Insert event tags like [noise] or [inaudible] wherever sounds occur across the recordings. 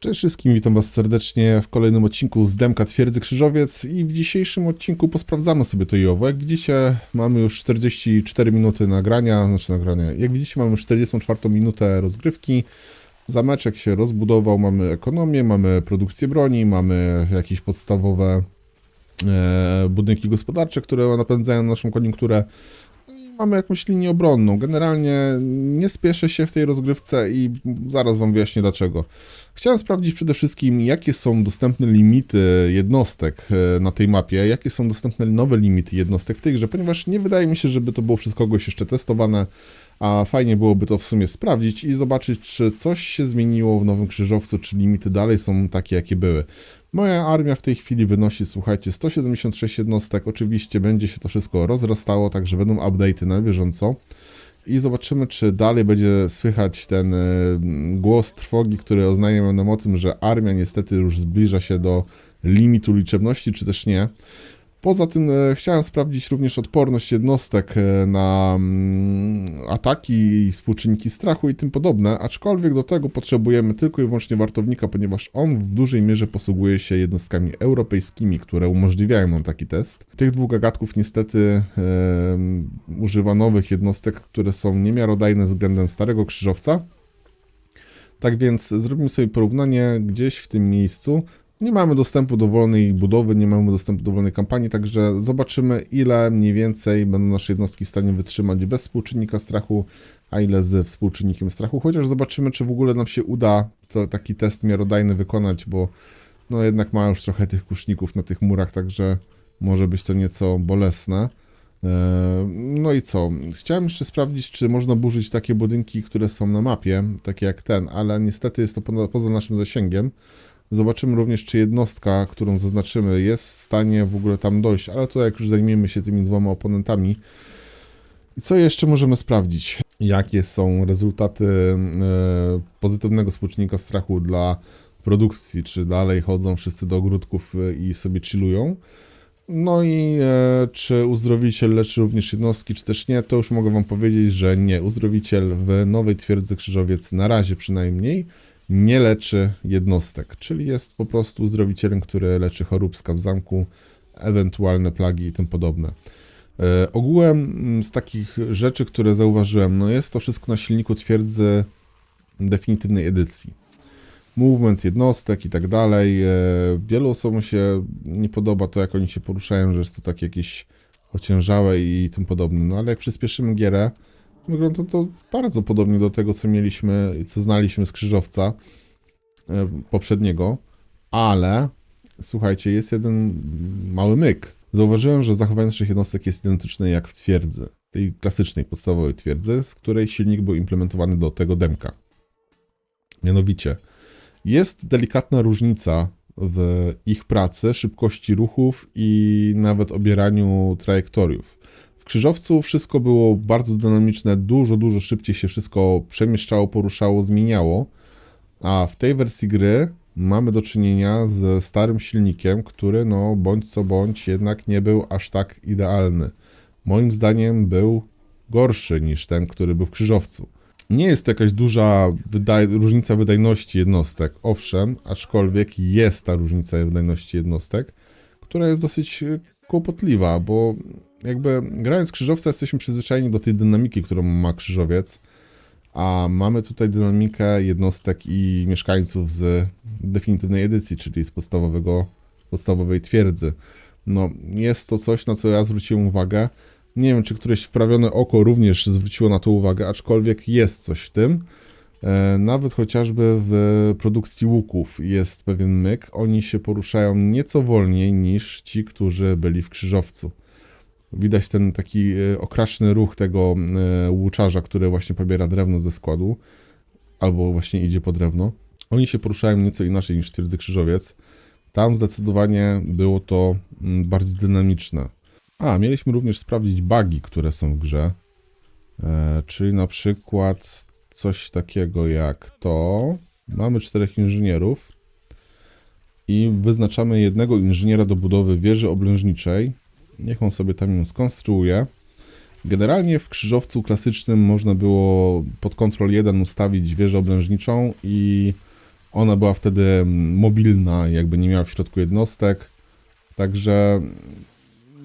Cześć wszystkim, witam was serdecznie w kolejnym odcinku z Demka Twierdzy Krzyżowiec i w dzisiejszym odcinku posprawdzamy sobie to i owo. Jak widzicie mamy już 44 minuty nagrania, znaczy nagrania, jak widzicie mamy już 44 minutę rozgrywki. Zameczek się rozbudował, mamy ekonomię, mamy produkcję broni, mamy jakieś podstawowe e, budynki gospodarcze, które napędzają naszą koniunkturę. Mamy jakąś linię obronną. Generalnie nie spieszę się w tej rozgrywce i zaraz wam wyjaśnię dlaczego. Chciałem sprawdzić przede wszystkim, jakie są dostępne limity jednostek e, na tej mapie, jakie są dostępne nowe limity jednostek w tej grze, ponieważ nie wydaje mi się, żeby to było przez kogoś jeszcze testowane, a fajnie byłoby to w sumie sprawdzić i zobaczyć, czy coś się zmieniło w Nowym Krzyżowcu, czy limity dalej są takie, jakie były. Moja armia w tej chwili wynosi, słuchajcie, 176 jednostek. Oczywiście będzie się to wszystko rozrastało, także będą update'y na bieżąco. I zobaczymy, czy dalej będzie słychać ten e, głos trwogi, który oznajmia nam o tym, że armia niestety już zbliża się do limitu liczebności, czy też nie. Poza tym e, chciałem sprawdzić również odporność jednostek e, na mm, ataki współczynniki strachu i tym podobne, aczkolwiek do tego potrzebujemy tylko i wyłącznie wartownika, ponieważ on w dużej mierze posługuje się jednostkami europejskimi, które umożliwiają nam taki test. Tych dwóch gagatków niestety e, używa nowych jednostek, które są niemiarodajne względem starego krzyżowca. Tak więc zrobimy sobie porównanie gdzieś w tym miejscu. Nie mamy dostępu do wolnej budowy, nie mamy dostępu do wolnej kampanii, także zobaczymy, ile mniej więcej będą nasze jednostki w stanie wytrzymać bez współczynnika strachu, a ile z współczynnikiem strachu. Chociaż zobaczymy, czy w ogóle nam się uda to, taki test miarodajny wykonać, bo no jednak ma już trochę tych kuszników na tych murach, także może być to nieco bolesne. Eee, No i co? Chciałem jeszcze sprawdzić, czy można burzyć takie budynki, które są na mapie, takie jak ten, ale niestety jest to poza naszym zasięgiem. Zobaczymy również, czy jednostka, którą zaznaczymy, jest w stanie w ogóle tam dojść, ale to jak już zajmiemy się tymi dwoma oponentami. I co jeszcze możemy sprawdzić? Jakie są rezultaty e, pozytywnego współczynnika strachu dla produkcji? Czy dalej chodzą wszyscy do ogródków e, i sobie chillują? No i e, czy uzdrowiciel leczy również jednostki, czy też nie, to już mogę wam powiedzieć, że nie. Uzdrowiciel w nowej twierdzy Krzyżowiec na razie przynajmniej nie leczy jednostek, czyli jest po prostu uzdrowicielem, który leczy choróbska w zamku, ewentualne plagi i tym podobne. E, ogółem mm, z takich rzeczy, które zauważyłem, no jest to wszystko na silniku twierdzy definitywnej edycji. Movement jednostek i tak dalej. E, wielu osobom się nie podoba to, jak oni się poruszają, że jest to takie jakieś ociężałe i tym podobne. No ale jak przyspieszymy gierę, wygląda to bardzo podobnie do tego, co mieliśmy, co znaliśmy z krzyżowca e, poprzedniego, ale słuchajcie, jest jeden mały myk. Zauważyłem, że zachowanie naszych jednostek jest identyczne jak w twierdzy, tej klasycznej, podstawowej twierdzy, z której silnik był implementowany do tego demka. Mianowicie, jest delikatna różnica w ich pracy, szybkości ruchów i nawet obieraniu trajektoriów. Krzyżowcu wszystko było bardzo dynamiczne, dużo, dużo szybciej się wszystko przemieszczało, poruszało, zmieniało, a w tej wersji gry mamy do czynienia z starym silnikiem, który no bądź co bądź jednak nie był aż tak idealny. Moim zdaniem był gorszy niż ten, który był w krzyżowcu. Nie jest to jakaś duża wydaj różnica wydajności jednostek, owszem, aczkolwiek jest ta różnica wydajności jednostek, która jest dosyć e, kłopotliwa, bo jakby grając krzyżowca jesteśmy przyzwyczajeni do tej dynamiki, którą ma krzyżowiec, a mamy tutaj dynamikę jednostek i mieszkańców z definitywnej edycji, czyli z podstawowego, podstawowej twierdzy. No, jest to coś, na co ja zwróciłem uwagę. Nie wiem, czy któreś wprawione oko również zwróciło na to uwagę, aczkolwiek jest coś w tym. E, Nawet chociażby w produkcji łuków jest pewien myk. Oni się poruszają nieco wolniej niż ci, którzy byli w krzyżowcu. Widać ten taki e, okraczny ruch tego e, łuczarza, który właśnie pobiera drewno ze składu, albo właśnie idzie po drewno. Oni się poruszają nieco inaczej niż twierdzy krzyżowiec. Tam zdecydowanie było to mm, bardziej dynamiczne. A, mieliśmy również sprawdzić bugi, które są w grze. E, czyli na przykład coś takiego jak to. Mamy czterech inżynierów i wyznaczamy jednego inżyniera do budowy wieży oblężniczej. Niech on sobie tam ją skonstruuje. Generalnie w krzyżowcu klasycznym można było pod Ctrl 1 ustawić wieżę oblężniczą i Ona była wtedy mobilna, jakby nie miała w środku jednostek. Także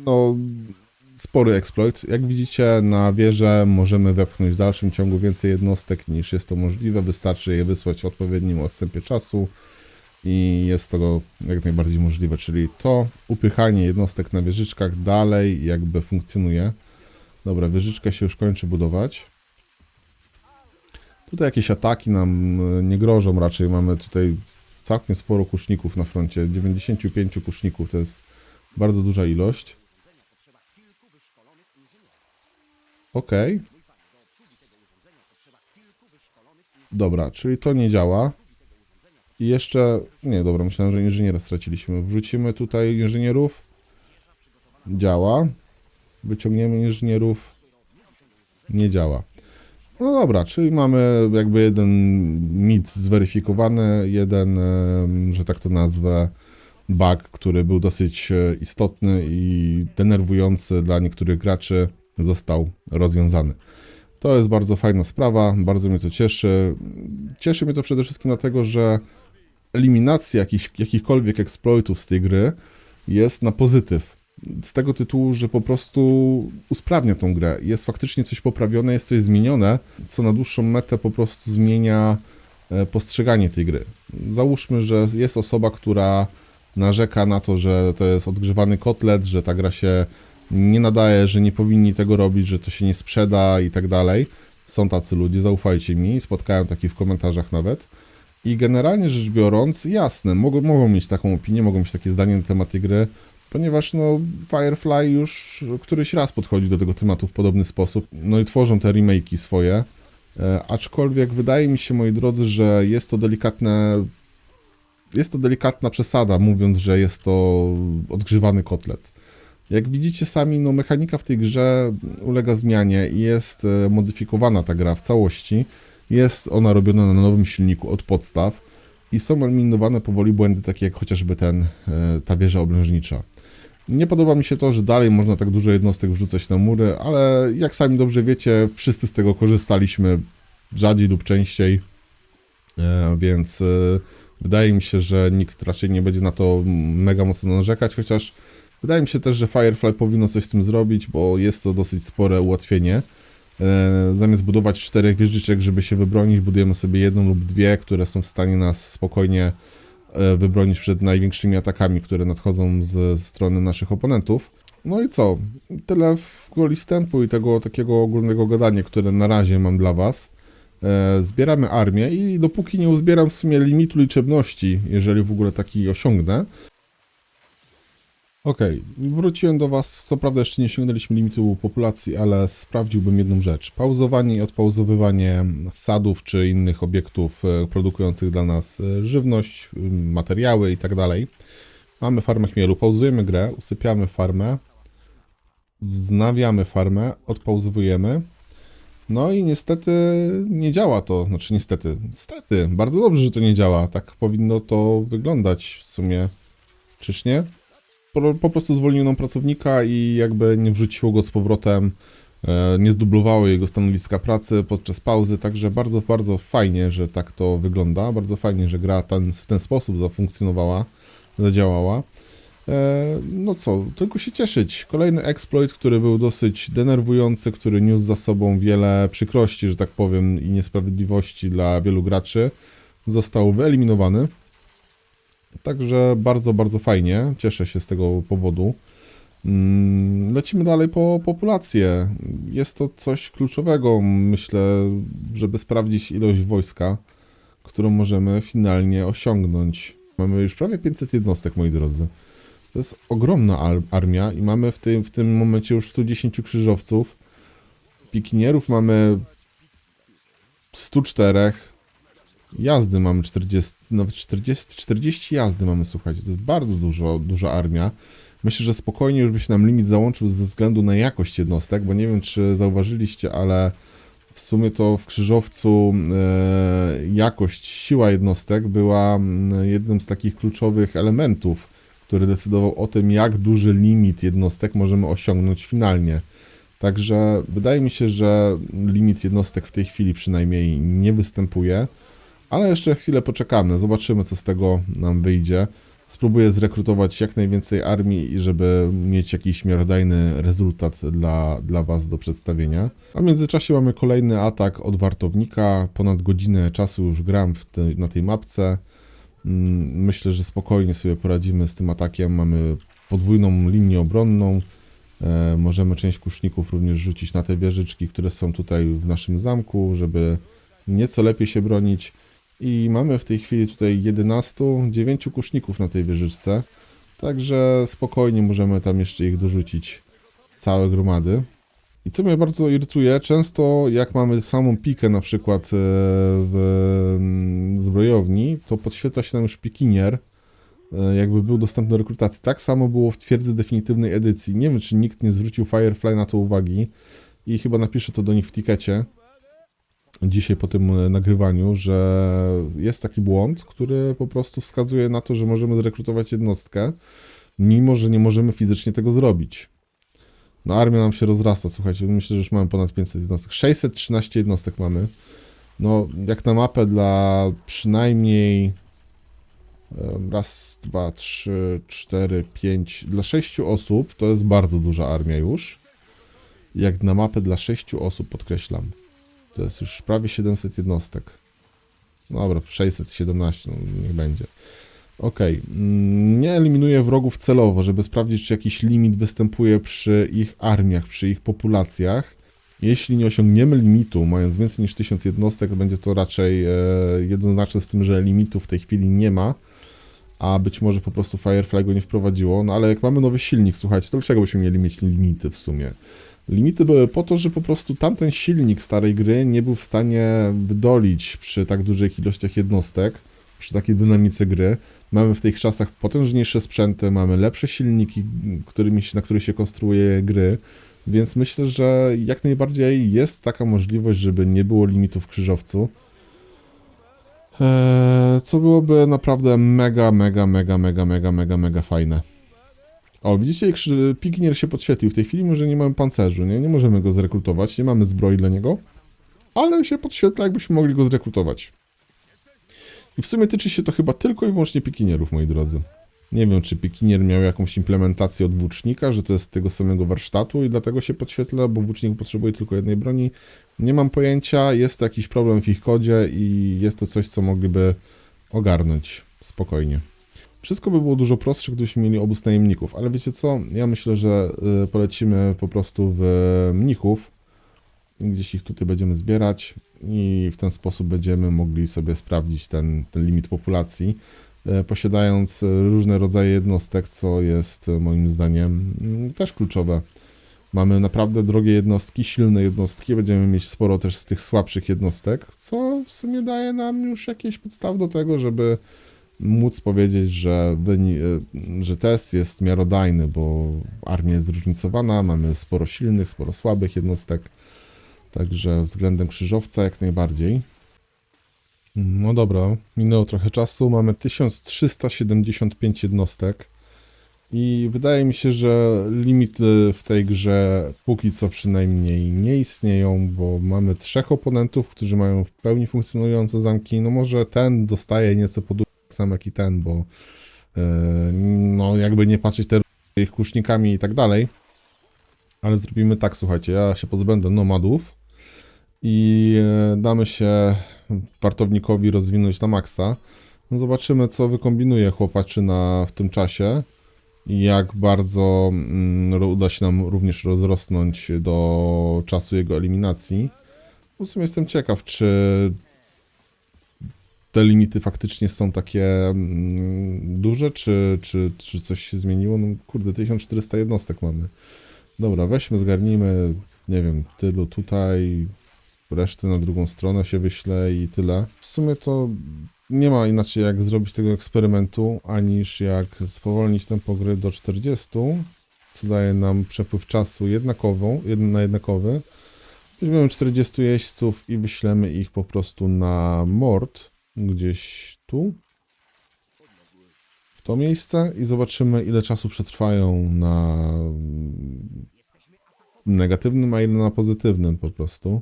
no spory exploit. Jak widzicie na wieżę możemy wepchnąć w dalszym ciągu więcej jednostek niż jest to możliwe. Wystarczy je wysłać w odpowiednim odstępie czasu i jest to jak najbardziej możliwe, czyli to upychanie jednostek na wieżyczkach dalej jakby funkcjonuje. Dobra, wieżyczka się już kończy budować. Tutaj jakieś ataki nam e, nie grożą raczej. Mamy tutaj całkiem sporo kuszników na froncie. 95 kuszników to jest bardzo duża ilość. Okej. Dobra, czyli to nie działa. I jeszcze... Nie, dobra, myślałem, że inżyniera straciliśmy. Wrzucimy tutaj inżynierów. Działa. Wyciągniemy inżynierów. Nie działa. No dobra, czyli mamy jakby jeden mit zweryfikowany, jeden, że tak to nazwę, bug, który był dosyć e, istotny i denerwujący dla niektórych graczy, został rozwiązany. To jest bardzo fajna sprawa, bardzo mnie to cieszy. Cieszy mnie to przede wszystkim dlatego, że eliminacja jakichś, jakichkolwiek exploitów z tej gry jest na pozytyw. Z tego tytułu, że po prostu usprawnia tą grę. Jest faktycznie coś poprawione, jest coś zmienione, co na dłuższą metę po prostu zmienia e, postrzeganie tej gry. Załóżmy, że jest osoba, która narzeka na to, że to jest odgrzewany kotlet, że ta gra się nie nadaje, że nie powinni tego robić, że to się nie sprzeda i tak dalej. Są tacy ludzie, zaufajcie mi, spotkałem takich w komentarzach nawet. I generalnie rzecz biorąc, jasne, mogą, mogą mieć taką opinię, mogą mieć takie zdanie na temat tej gry, ponieważ no, Firefly już któryś raz podchodzi do tego tematu w podobny sposób, no i tworzą te remake'i swoje. E, aczkolwiek wydaje mi się, moi drodzy, że jest to delikatne. Jest to delikatna przesada, mówiąc, że jest to odgrzewany kotlet. Jak widzicie sami, no mechanika w tej grze ulega zmianie i jest e, modyfikowana ta gra w całości. Jest ona robiona na nowym silniku od podstaw i są eliminowane powoli błędy takie jak chociażby ten, e, ta wieża oblężnicza. Nie podoba mi się to, że dalej można tak dużo jednostek wrzucać na mury, ale jak sami dobrze wiecie, wszyscy z tego korzystaliśmy rzadziej lub częściej, E, więc e, wydaje mi się, że nikt raczej nie będzie na to mega mocno narzekać, chociaż wydaje mi się też, że Firefly powinno coś z tym zrobić, bo jest to dosyć spore ułatwienie. E, Zamiast budować czterech wieżyczek, żeby się wybronić, budujemy sobie jedną lub dwie, które są w stanie nas spokojnie e, wybronić przed największymi atakami, które nadchodzą ze strony naszych oponentów. No i co? Tyle w gwoli wstępu i tego takiego ogólnego gadania, które na razie mam dla Was. E, Zbieramy armię i dopóki nie uzbieram w sumie limitu liczebności, jeżeli w ogóle taki osiągnę. Okej, wróciłem do Was. Co prawda jeszcze nie osiągnęliśmy limitu populacji, ale sprawdziłbym jedną rzecz. Pauzowanie i odpauzowywanie sadów czy innych obiektów e, produkujących dla nas e, żywność, materiały i tak. Mamy farmę chmielu, pauzujemy grę, usypiamy farmę, wznawiamy farmę, odpauzowujemy. No i niestety nie działa to, znaczy niestety, niestety, bardzo dobrze, że to nie działa. Tak powinno to wyglądać w sumie. Czyż nie? Po, prostu zwolniło nam pracownika i jakby nie wrzuciło go z powrotem, e, nie zdublowało jego stanowiska pracy podczas pauzy, także bardzo, bardzo fajnie, że tak to wygląda. Bardzo fajnie, że gra ten, w ten sposób zafunkcjonowała, zadziałała. E, No co, tylko się cieszyć. Kolejny exploit, który był dosyć denerwujący, który niósł za sobą wiele przykrości, że tak powiem, i niesprawiedliwości dla wielu graczy, został wyeliminowany. Także bardzo, bardzo fajnie. Cieszę się z tego powodu. Mm, Lecimy dalej po populację. Jest to coś kluczowego, myślę, żeby sprawdzić ilość wojska, którą możemy finalnie osiągnąć. Mamy już prawie 500 jednostek, moi drodzy. To jest ogromna ar- armia i mamy w tym, w tym momencie już 110 krzyżowców. Pikinierów mamy 104. Jazdy mamy 40, nawet 40, 40 jazdy mamy, słuchajcie. To jest bardzo dużo, duża armia. Myślę, że spokojnie już by się nam limit załączył ze względu na jakość jednostek, bo nie wiem, czy zauważyliście, ale w sumie to w krzyżowcu e, jakość, siła jednostek była jednym z takich kluczowych elementów, który decydował o tym, jak duży limit jednostek możemy osiągnąć finalnie. Także wydaje mi się, że limit jednostek w tej chwili przynajmniej nie występuje. Ale jeszcze chwilę poczekamy, zobaczymy co z tego nam wyjdzie. Spróbuję zrekrutować jak najwięcej armii i żeby mieć jakiś miarodajny rezultat dla, dla Was do przedstawienia. A w międzyczasie mamy kolejny atak od wartownika. Ponad godzinę czasu już gram w te, na tej mapce. Mm, Myślę, że spokojnie sobie poradzimy z tym atakiem. Mamy podwójną linię obronną. E, możemy część kuszników również rzucić na te wieżyczki, które są tutaj w naszym zamku, żeby nieco lepiej się bronić. I mamy w tej chwili tutaj 11, 9 kuszników na tej wieżyczce. Także spokojnie możemy tam jeszcze ich dorzucić. Całe gromady. I co mnie bardzo irytuje, często jak mamy samą pikę na przykład e, w zbrojowni, to podświetla się nam już pikinier, e, jakby był dostępny do rekrutacji. Tak samo było w twierdzy definitywnej edycji. Nie wiem, czy nikt nie zwrócił Firefly na to uwagi i chyba napiszę to do nich w tikecie dzisiaj po tym e, nagrywaniu, że jest taki błąd, który po prostu wskazuje na to, że możemy zrekrutować jednostkę, mimo że nie możemy fizycznie tego zrobić. No armia nam się rozrasta, słuchajcie, myślę, że już mamy ponad 500 jednostek. 613 jednostek mamy. No, jak na mapę dla przynajmniej raz, dwa, trzy, cztery, pięć, dla sześciu osób to jest bardzo duża armia już. Jak na mapę dla sześciu osób, podkreślam. To jest już prawie 700 jednostek. Dobra, 617, no niech będzie. Okej, mm, nie eliminuję wrogów celowo, żeby sprawdzić, czy jakiś limit występuje przy ich armiach, przy ich populacjach. Jeśli nie osiągniemy limitu, mając więcej niż 1000 jednostek, będzie to raczej e, jednoznaczne z tym, że limitu w tej chwili nie ma, a być może po prostu Firefly go nie wprowadziło. No ale jak mamy nowy silnik, słuchajcie, to dlaczego byśmy mieli mieć limity w sumie? Limity były po to, że po prostu tamten silnik starej gry nie był w stanie wydolić przy tak dużych ilościach jednostek, przy takiej dynamice gry. Mamy w tych czasach potężniejsze sprzęty, mamy lepsze silniki, którymi, na których się konstruuje gry, więc myślę, że jak najbardziej jest taka możliwość, żeby nie było limitu w krzyżowcu. Eee, co byłoby naprawdę mega, mega, mega, mega, mega, mega, mega fajne. O, widzicie, jak Pikinier się podświetlił. W tej chwili może nie mamy pancerzu, nie? Nie możemy go zrekrutować, nie mamy zbroi dla niego, ale się podświetla, jakbyśmy mogli go zrekrutować. I w sumie tyczy się to chyba tylko i wyłącznie pikinierów, moi drodzy. Nie wiem, czy pikinier miał jakąś implementację od włócznika, że to jest z tego samego warsztatu i dlatego się podświetla, bo włócznik potrzebuje tylko jednej broni. Nie mam pojęcia, jest to jakiś problem w ich kodzie i jest to coś, co mogliby ogarnąć spokojnie. Wszystko by było dużo prostsze, gdybyśmy mieli obóz najemników, ale wiecie co? Ja myślę, że y, polecimy po prostu w mnichów. Gdzieś ich tutaj będziemy zbierać i w ten sposób będziemy mogli sobie sprawdzić ten, ten limit populacji, posiadając y, różne rodzaje jednostek, co jest y, moim zdaniem mm, też kluczowe. Mamy naprawdę drogie jednostki, silne jednostki, będziemy mieć sporo też z tych słabszych jednostek, co w sumie daje nam już jakieś podstawy do tego, żeby móc powiedzieć, że, e, że test jest miarodajny, bo armia jest zróżnicowana, mamy sporo silnych, sporo słabych jednostek, także względem krzyżowca jak najbardziej. No dobra, minęło trochę czasu, mamy 1375 jednostek. I wydaje mi się, że limity w tej grze póki co przynajmniej nie istnieją, bo mamy trzech oponentów, którzy mają w pełni funkcjonujące zamki, no może ten dostaje nieco pod tak samo jak i ten, bo e, no jakby nie patrzeć te ich kusznikami i tak dalej. Ale zrobimy tak, słuchajcie, ja się pozbędę nomadów i e, damy się wartownikowi rozwinąć na maksa. No zobaczymy, co wykombinuje chłopaczyna w tym czasie i jak bardzo mm, uda się nam również rozrosnąć do czasu jego eliminacji. W sumie jestem ciekaw, czy te limity faktycznie są takie mm, duże, czy, czy, czy coś się zmieniło? No kurde, 1400 jednostek mamy. Dobra, weźmy, zgarnijmy, nie wiem, tylu tutaj, resztę na drugą stronę się wyślę i tyle. W sumie to nie ma inaczej jak zrobić tego eksperymentu, aniż jak spowolnić tempo gry do 40, co daje nam przepływ czasu jednakową, na jednakowy. Weźmiemy 40 jeźdźców i wyślemy ich po prostu na mord, gdzieś tu, w to miejsce i zobaczymy ile czasu przetrwają na negatywnym, a ile na pozytywnym po prostu.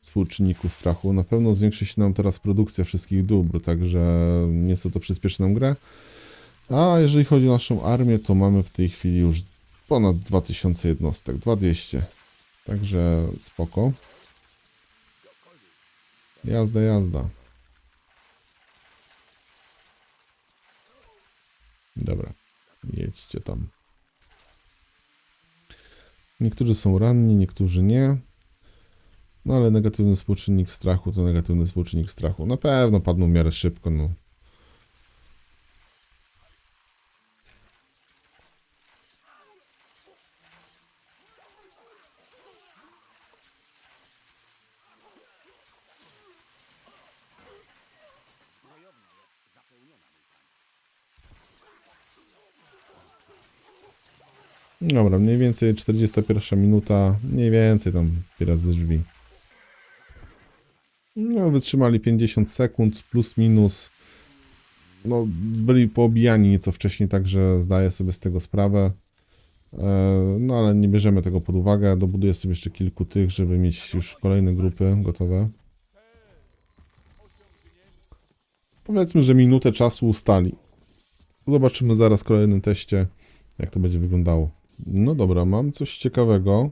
Współczynniku strachu. Na pewno zwiększy się nam teraz produkcja wszystkich dóbr, także nieco to przyspieszy nam grę. A jeżeli chodzi o naszą armię, to mamy w tej chwili już ponad 2000 jednostek, 2200. Także spoko. Jazda, jazda. Dobra, jedźcie tam. Niektórzy są ranni, niektórzy nie. No ale negatywny współczynnik strachu to negatywny współczynnik strachu. Na pewno padną w miarę szybko, no. Dobra, mniej więcej 41 minuta, mniej więcej tam teraz ze drzwi. No, wytrzymali 50 sekund, plus minus. No, byli poobijani nieco wcześniej, także zdaję sobie z tego sprawę. E, No, ale nie bierzemy tego pod uwagę. Dobuduję sobie jeszcze kilku tych, żeby mieć już kolejne grupy gotowe. Powiedzmy, że minutę czasu ustali. Zobaczymy zaraz w kolejnym teście, jak to będzie wyglądało. No dobra, mam coś ciekawego.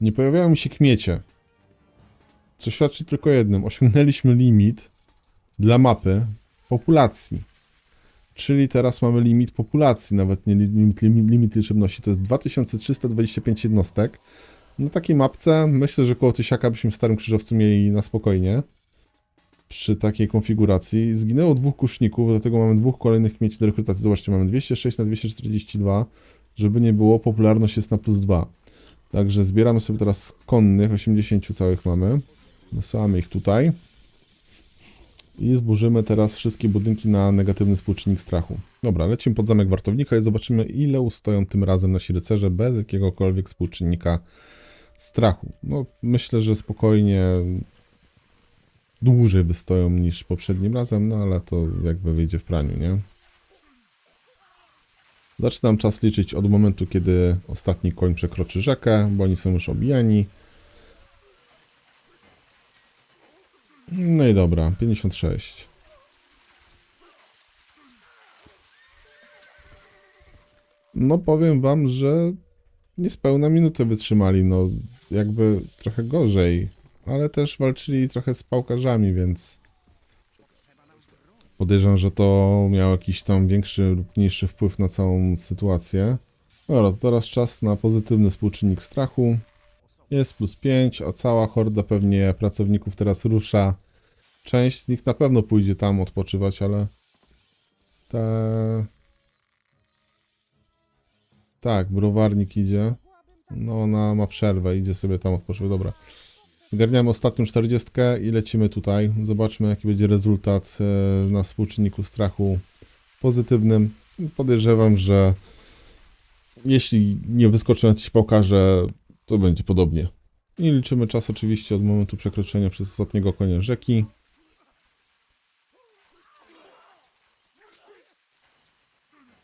Nie pojawiają mi się kmiecie. Co świadczy tylko jednym. Osiągnęliśmy limit dla mapy populacji. Czyli teraz mamy limit populacji, nawet nie limit, limit, limit liczebności. To jest 2325 jednostek. Na takiej mapce myślę, że koło tysiaka byśmy w Starym Krzyżowcu mieli na spokojnie. Przy takiej konfiguracji. Zginęło dwóch kuszników, dlatego mamy dwóch kolejnych kmieci do rekrutacji. Zobaczcie, mamy 206 na 242. Żeby nie było, popularność jest na plus 2. Także zbieramy sobie teraz konnych, 80 całych mamy. Wysyłamy ich tutaj. I zburzymy teraz wszystkie budynki na negatywny współczynnik strachu. Dobra, lecimy pod zamek wartownika i zobaczymy ile ustoją tym razem nasi rycerze bez jakiegokolwiek współczynnika strachu. No, myślę, że spokojnie dłużej wystoją niż poprzednim razem, no ale to jakby wyjdzie w praniu, nie? Zaczynam czas liczyć od momentu, kiedy ostatni koń przekroczy rzekę, bo oni są już obijani. No i dobra, 56. No powiem wam, że niespełna minutę wytrzymali, no jakby trochę gorzej, ale też walczyli trochę z pałkarzami, więc podejrzewam, że to miało jakiś tam większy lub mniejszy wpływ na całą sytuację. Dobra, teraz czas na pozytywny współczynnik strachu. Jest plus 5, a cała horda pewnie pracowników teraz rusza. Część z nich na pewno pójdzie tam odpoczywać, ale te... Tak, browarnik idzie. No, ona ma przerwę, idzie sobie tam odpoczywać. Dobra. Zgarniamy ostatnią 40 i lecimy tutaj. Zobaczmy, jaki będzie rezultat e, na współczynniku strachu pozytywnym. Podejrzewam, że jeśli nie wyskoczą jacyś pałkarze, to będzie podobnie. I liczymy czas oczywiście od momentu przekroczenia przez ostatniego konia rzeki.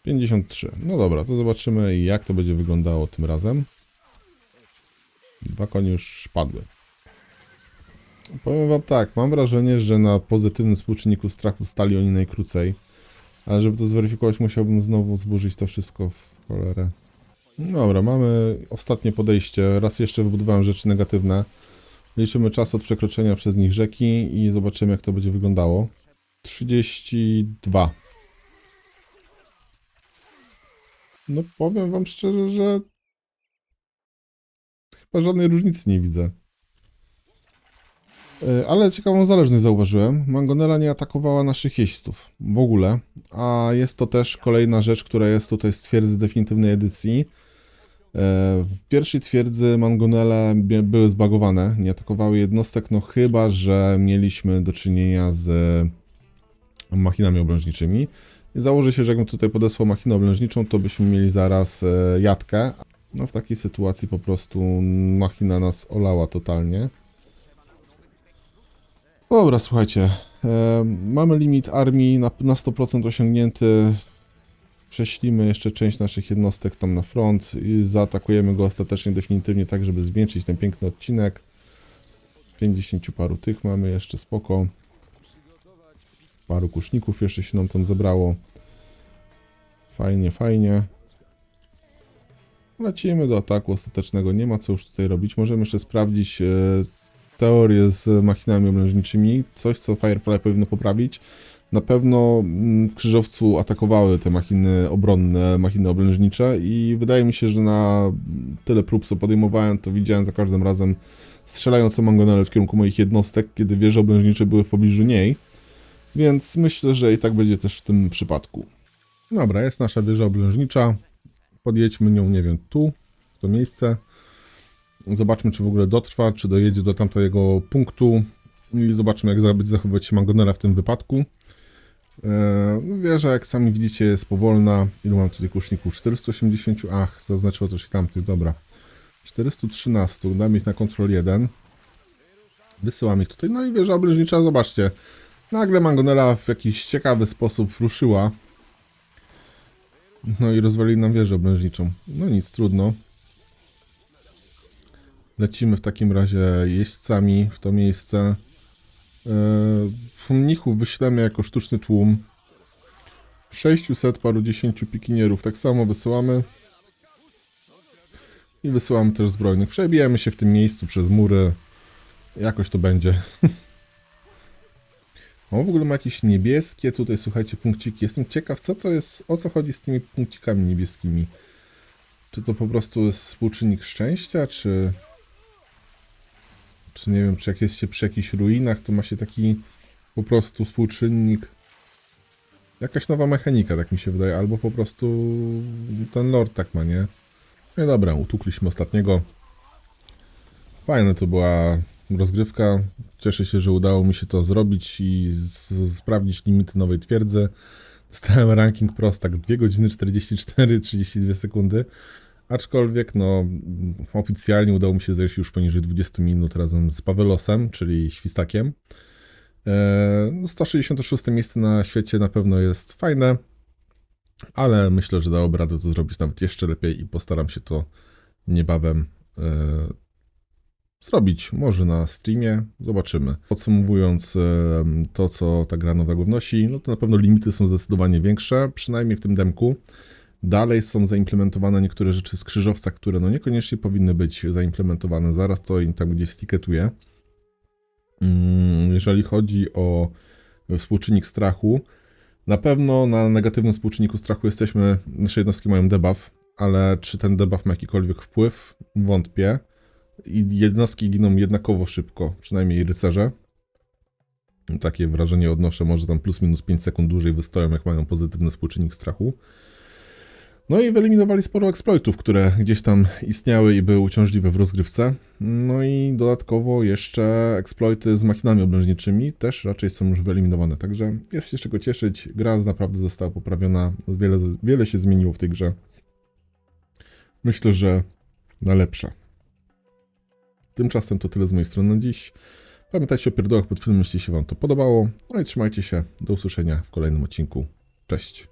Pięćdziesiąt trzy. No dobra, to zobaczymy jak to będzie wyglądało tym razem. Dwa konie już padły. Powiem wam tak, mam wrażenie, że na pozytywnym współczynniku strachu stali oni najkrócej. Ale żeby to zweryfikować, musiałbym znowu zburzyć to wszystko w cholerę. Dobra, mamy ostatnie podejście. Raz jeszcze wybudowałem rzeczy negatywne. Liczymy czas od przekroczenia przez nich rzeki i zobaczymy, jak to będzie wyglądało. 32. No powiem wam szczerze, że chyba żadnej różnicy nie widzę. E, Ale ciekawą zależność zauważyłem. Mangonela nie atakowała naszych jeźdźców w ogóle, a jest to też kolejna rzecz, która jest tutaj z twierdzy definitywnej edycji. E, W pierwszej twierdzy Mangonele były zbagowane, nie atakowały jednostek, no chyba, że mieliśmy do czynienia z machinami oblężniczymi. I założę się, że jakbym tutaj podesłał machinę oblężniczą, to byśmy mieli zaraz e, jatkę. No w takiej sytuacji po prostu machina nas olała totalnie. Dobra, słuchajcie. E, mamy limit armii na, na 100% osiągnięty. Prześlimy jeszcze część naszych jednostek tam na front i zaatakujemy go ostatecznie definitywnie tak, żeby zwieńczyć ten piękny odcinek. 50 paru tych mamy jeszcze, spoko. Paru kuszników jeszcze się nam tam zebrało. Fajnie, fajnie. Lecimy do ataku ostatecznego, nie ma co już tutaj robić. Możemy jeszcze sprawdzić e, teorię z machinami oblężniczymi, coś co Firefly powinno poprawić. Na pewno mm, w krzyżowcu atakowały te machiny obronne, machiny oblężnicze i wydaje mi się, że na tyle prób co podejmowałem, to widziałem za każdym razem strzelające mangonele w kierunku moich jednostek, kiedy wieże oblężnicze były w pobliżu niej. Więc myślę, że i tak będzie też w tym przypadku. Dobra, jest nasza wieża oblężnicza. Podjedźmy nią, nie wiem, tu, w to miejsce. Zobaczmy, czy w ogóle dotrwa, czy dojedzie do tamtego punktu. I zobaczmy, jak zachowywać się Mangonela w tym wypadku. Eee, no wieża, jak sami widzicie, jest powolna. Ilu mam tutaj kuszników? 480. Ach, zaznaczyło i tamtych, dobra. 413, damy ich na kontrol 1. Wysyłam ich tutaj. No i wieża oblężnicza, zobaczcie. Nagle Mangonela w jakiś ciekawy sposób ruszyła. No i rozwalili nam wieżę oblężniczą. No nic, trudno. Lecimy w takim razie jeźdźcami w to miejsce. Mnichów wyślemy jako sztuczny tłum. 600 paru dziesięciu pikinierów tak samo wysyłamy. I wysyłamy też zbrojnych. Przebijemy się w tym miejscu przez mury. Jakoś to będzie. [laughs] O, w ogóle ma jakieś niebieskie tutaj, słuchajcie, punkciki. Jestem ciekaw, co to jest, o co chodzi z tymi punkcikami niebieskimi. Czy to po prostu jest współczynnik szczęścia, czy... Czy nie wiem, czy jak jest się przy jakichś ruinach, to ma się taki po prostu współczynnik. Jakaś nowa mechanika, tak mi się wydaje, albo po prostu ten lord tak ma, nie? No i dobra, utukliśmy ostatniego. Fajna to była rozgrywka. Cieszę się, że udało mi się to zrobić i sprawdzić limity nowej twierdzy. Dostałem ranking prostak 2 godziny 44, 32 sekundy. Aczkolwiek, no, oficjalnie udało mi się zejść już poniżej 20 minut razem z Pawelosem, czyli Świstakiem. E, no 166 miejsce na świecie na pewno jest fajne, ale myślę, że dałoby radę to zrobić nawet jeszcze lepiej i postaram się to niebawem e, zrobić. Może na streamie, zobaczymy. Podsumowując e, to, co ta gra nowego wnosi, no to na pewno limity są zdecydowanie większe, przynajmniej w tym demku. Dalej są zaimplementowane niektóre rzeczy z krzyżowca, które no niekoniecznie powinny być zaimplementowane. Zaraz to im tam gdzieś stiketuję. Mm, Jeżeli chodzi o współczynnik strachu, na pewno na negatywnym współczynniku strachu jesteśmy, nasze jednostki mają debuff, ale czy ten debuff ma jakikolwiek wpływ? Wątpię. I jednostki giną jednakowo szybko, przynajmniej rycerze. Takie wrażenie odnoszę, może tam plus minus 5 sekund dłużej wystoją, jak mają pozytywny współczynnik strachu. No i wyeliminowali sporo exploitów, które gdzieś tam istniały i były uciążliwe w rozgrywce. No i dodatkowo jeszcze exploity z machinami oblężniczymi też raczej są już wyeliminowane. Także jest się czego cieszyć. Gra naprawdę została poprawiona. Wiele, wiele się zmieniło w tej grze. Myślę, że na lepsze. Tymczasem to tyle z mojej strony na dziś. Pamiętajcie o pierdołach pod filmem, jeśli się Wam to podobało. No i trzymajcie się. Do usłyszenia w kolejnym odcinku. Cześć.